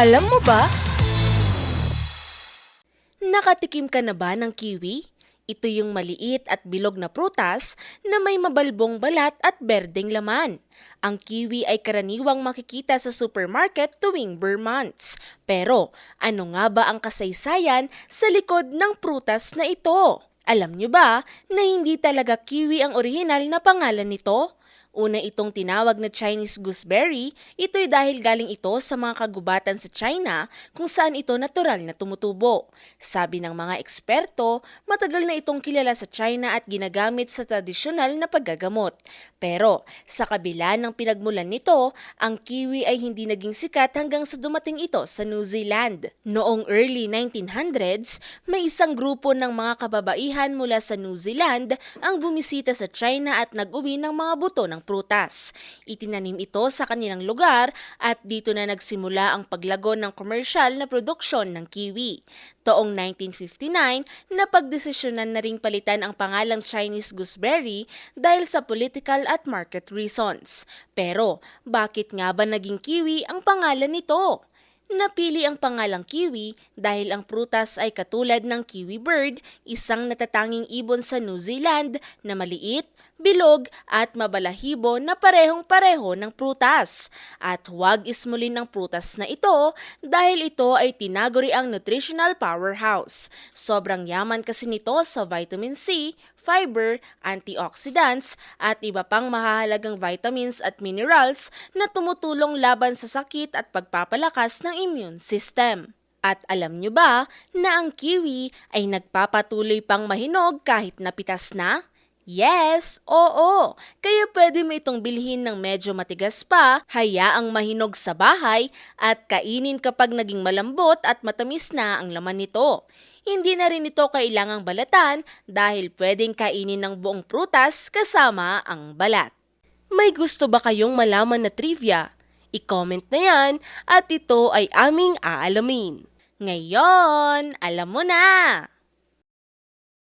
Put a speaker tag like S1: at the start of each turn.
S1: Alam mo ba? Nakatikim ka na ba ng kiwi? Ito yung maliit at bilog na prutas na may mabalbong balat at berdeng laman. Ang kiwi ay karaniwang makikita sa supermarket tuwing Burr months. Pero ano nga ba ang kasaysayan sa likod ng prutas na ito? Alam nyo ba na hindi talaga kiwi ang orihinal na pangalan nito? Una itong tinawag na Chinese gooseberry, ito'y dahil galing ito sa mga kagubatan sa China kung saan ito natural na tumutubo. Sabi ng mga eksperto, matagal na itong kilala sa China at ginagamit sa tradisyonal na paggagamot. Pero sa kabila ng pinagmulan nito, ang kiwi ay hindi naging sikat hanggang sa dumating ito sa New Zealand. Noong early 1900s, may isang grupo ng mga kababaihan mula sa New Zealand ang bumisita sa China at nag-uwi ng mga buto ng prutas. Itinanim ito sa kanilang lugar at dito na nagsimula ang paglago ng komersyal na produksyon ng kiwi. Taong 1959, napagdesisyonan na ring palitan ang pangalang Chinese gooseberry dahil sa political at market reasons. Pero bakit nga ba naging kiwi ang pangalan nito? Napili ang pangalang kiwi dahil ang prutas ay katulad ng kiwi bird, isang natatanging ibon sa New Zealand na maliit, bilog at mabalahibo na parehong-pareho ng prutas. At huwag ismulin ng prutas na ito dahil ito ay tinaguri ang nutritional powerhouse. Sobrang yaman kasi nito sa vitamin C, fiber, antioxidants at iba pang mahahalagang vitamins at minerals na tumutulong laban sa sakit at pagpapalakas ng immune system. At alam nyo ba na ang kiwi ay nagpapatuloy pang mahinog kahit napitas na? Yes, oo. Kaya pwede mo itong bilhin ng medyo matigas pa, hayaang mahinog sa bahay, at kainin kapag naging malambot at matamis na ang laman nito. Hindi na rin ito kailangang balatan dahil pwedeng kainin ng buong prutas kasama ang balat. May gusto ba kayong malaman na trivia? I-comment na yan at ito ay aming aalamin. Ngayon, alam mo na!